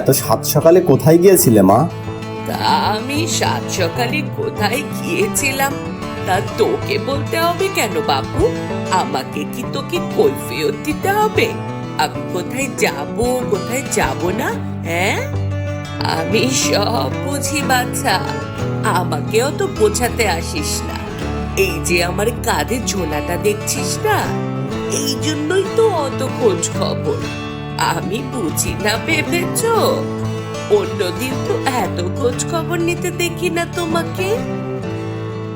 এত সাত সকালে কোথায় গিয়েছিলে, মা? আমি সাত সকালে কোথায় গিয়েছিলাম? তা তোকে বলতে হবে কেন আমাকে কি তোকে কৈফিয়ত দিতে হবে? আমি কোথায় যাব কোথায় যাব না হ্যাঁ? আমি সব বুঝি বাচ্চা আমাকেও তো বোঝাতে আসিস না। এই যে আমার কাঁধে ঝোলাটা দেখছিস না? এই জন্যই তো অত খোঁজ খবর। আমি বুঝি না ভেবেছো? অন্যদিন তো এত খোঁজ খবর নিতে দেখি না তোমাকে।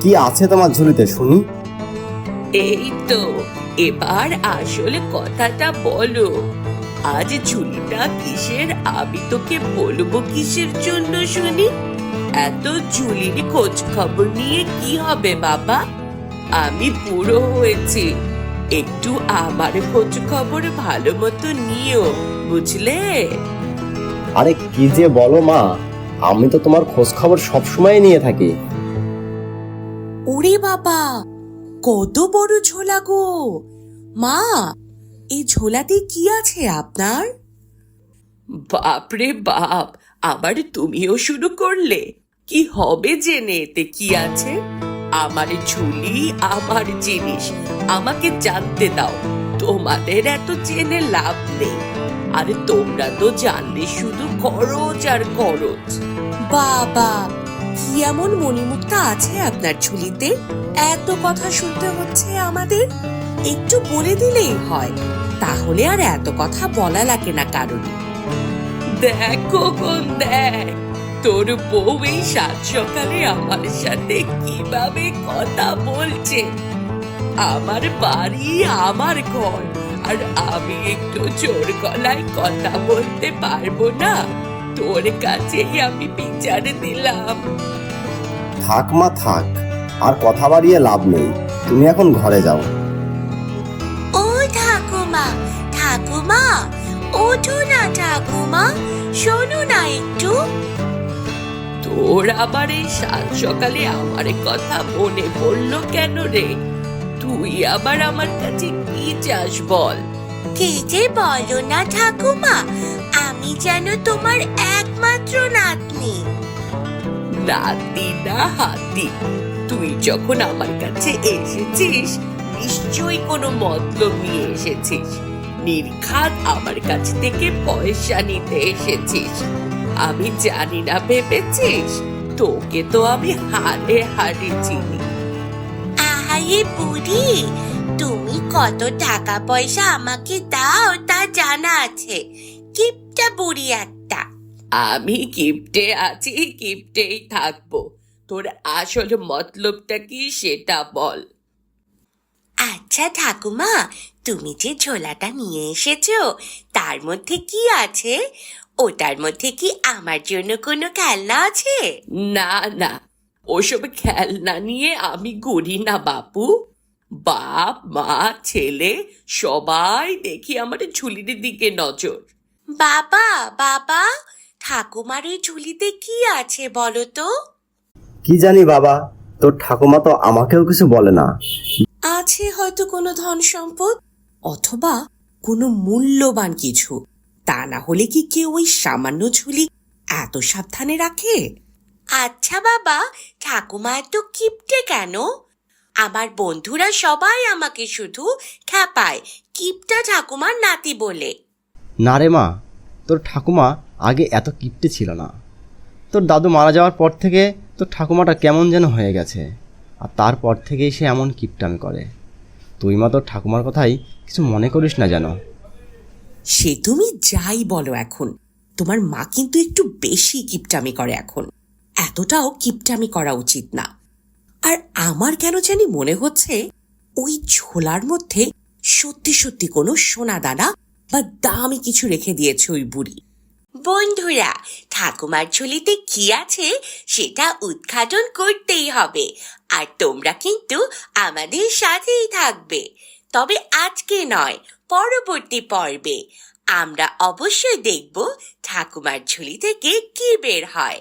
কি আছে তোমার ঝুলিতে শুনি? এই তো এবার আসলে কথাটা বলো। আজ ঝুলিটা কিসের? আমি তোকে বলব কিসের জন্য শুনি? এত ঝুলির খোঁজ খবর নিয়ে কি হবে বাবা? আমি পুরো হয়েছি। একটু আমার খোঁজ খবর ভালো মতো নিও বুঝলে? আরে কি যে বলো মা আমি তো তোমার খোঁজ খবর সবসময় নিয়ে থাকি। ওরে বাবা কত বড় ঝোলা গো। মা এই ঝোলাতে কি আছে আপনার? বাপরে বাপ আবার তুমিও শুরু করলে কি হবে জেনে এতে কি আছে? আমার ঝুলি আমার জিনিস আমাকে জানতে দাও। তোমাদের এত চেনে লাভ নেই। আর তোমরা তো জানলে শুধু খরচ আর খরচ। বাবা কি এমন মণিমুক্তা আছে আপনার ঝুলিতে? এত কথা শুনতে হচ্ছে আমাদের। একটু বলে দিলেই হয়। তাহলে আর এত কথা বলা লাগে না কারণ দেখো কোন দেখ। তোর বউ এই সাত সকালে আমার সাথে কীভাবে কথা বলছে? আমার বাড়ি আমার ঘর। আর আমি একটু জোর গলায় কথা বলতে পারব না। তোর কাছেই আমি বিচার দিলাম। থাক মা থাক। আর কথা বাড়িয়ে লাভ নেই। তুমি এখন ঘরে যাও। ও ঠাকুমা ঠাকুমা ওঠো না ঠাকুমা। শোনো না একটু। তোর আবার এই সাত সকালে আমার কথা মনে পড়ল কেন রে? তুই আবার আমার কাছে কি চাস বল? কে যে বলো না ঠাকুমা আমি যেন তোমার একমাত্র নাতনি। নাতি না হাতি তুই যখন আমার কাছে এসেছিস নিশ্চয়ই কোনো মতলব নিয়ে এসেছিস। নির্ঘাত আমার কাছ থেকে পয়সা নিতে এসেছিস। আমি জানি না ভেবেছিস? তোকে তো আমি হারে হারে চিনি। আহারে বুড়ি তুমি কত টাকা পয়সা আমাকে দাও তা জানা আছে। কিপটা বুড়ি একটা। আমি গিফটে আছি গিফটেই থাকব। তোর আসল মতলবটা কি সেটা বল। আচ্ছা ঠাকুমা তুমি যে ঝোলাটা নিয়ে এসেছ তার মধ্যে কি আছে? ওটার মধ্যে কি আমার জন্য কোনো খেলনা আছে? না না। ওসব খেলনা নিয়ে আমি ঘুরি না বাপু। বাপ মা ছেলে সবাই দেখি আমার ঝুলির দিকে নজর। বাবা বাবা ঠাকুমার ওই ঝুলিতে কি আছে বলো তো? কি জানি বাবা তোর ঠাকুমা তো আমাকেও কিছু বলে না। আছে হয়তো কোনো ধন সম্পদ অথবা কোনো মূল্যবান কিছু। তা না হলে কি কেউ ওই সামান্য ঝুলি এত সাবধানে রাখে? আচ্ছা বাবা ঠাকুমা এত কিপটে কেন? আমার বন্ধুরা সবাই আমাকে শুধু খ্যাপায় কিপটা ঠাকুমার নাতি বলে। না রে মা তোর ঠাকুমা আগে এত কিপটে ছিল না। তোর দাদু মারা যাওয়ার পর থেকে তোর ঠাকুমাটা কেমন যেন হয়ে গেছে আর তারপর থেকেই সে এমন কিপটামি করে। তুই মা তোর ঠাকুমার কথাই কিছু মনে করিস না যেন। সে তুমি যাই বলো এখন। তোমার মা কিন্তু একটু বেশি কিপটামি করে এখন। এতটাও কিপটামি করা উচিত না। আর আমার কেন জানি মনে হচ্ছে, ওই ঝোলার মধ্যে সত্যি সত্যি কোনো সোনা দানা বা দামি কিছু রেখে দিয়েছে ওই বুড়ি। বন্ধুরা, ঠাকুমার ঝুলিতে কি আছে সেটা উদ্ঘাটন করতেই হবে। আর তোমরা কিন্তু আমাদের সাথেই থাকবে। তবে আজকে নয় পরবর্তী পর্বে। আমরা অবশ্যই দেখব ঠাকুমার ঝুলি থেকে কি বের হয়।